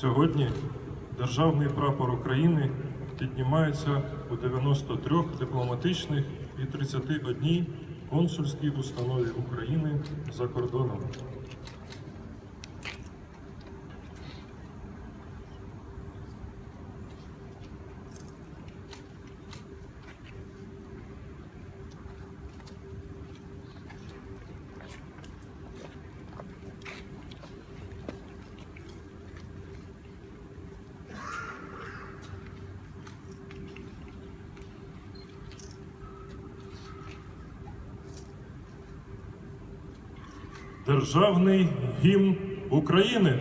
Сьогодні державний прапор України піднімається у 93 дипломатичних і 31 консульській установі України за кордоном. Державний гімн України.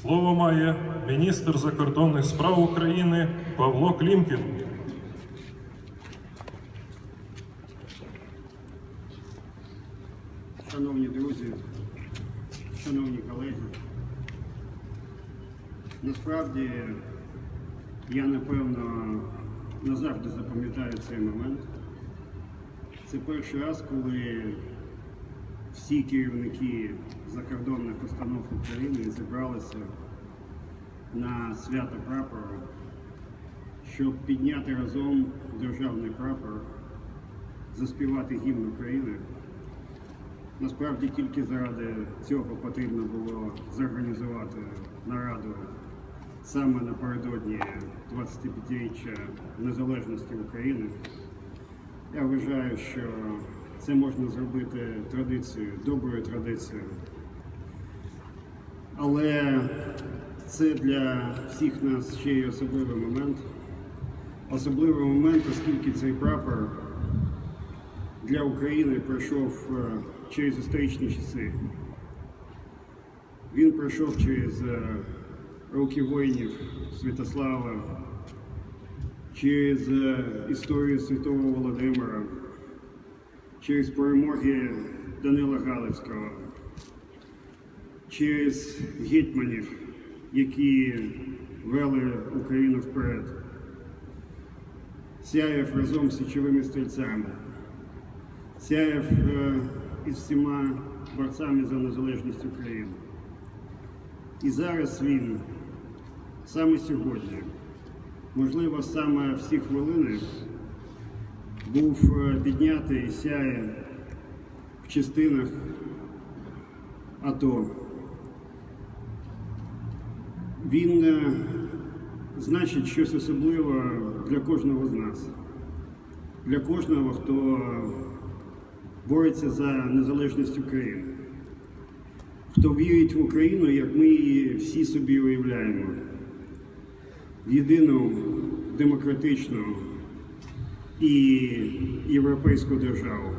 Слово має міністр закордонних справ України Павло Клімкін. Шановні друзі, шановні колеги, насправді я напевно назавжди запам'ятаю цей момент. Це перший раз, коли всі керівники закордонних установ України зібралися на свято прапору, щоб підняти разом державний прапор, заспівати гімн України. Насправді тільки заради цього потрібно було зорганізувати нараду саме напередодні 25-річчя незалежності України. Я вважаю, що це можна зробити традицією, доброю традицією. Але це для всіх нас ще й особливий момент. Особливий момент, оскільки цей прапор для України пройшов е, через історичні часи. Він пройшов через е, роки воїнів Святослава, через е, історію Святого Володимира, через перемоги Данила Галицького, через гетьманів, які вели Україну вперед, сяяв разом з січовими стрільцями. Сяєв е, із всіма борцями за незалежність України. І зараз він саме сьогодні, можливо, саме в ці хвилини, був е, піднятий і сяє в частинах АТО. Він е, значить щось особливе для кожного з нас, для кожного, хто бореться за незалежність України. Хто вірить в Україну, як ми її всі собі уявляємо, в єдину демократичну і європейську державу.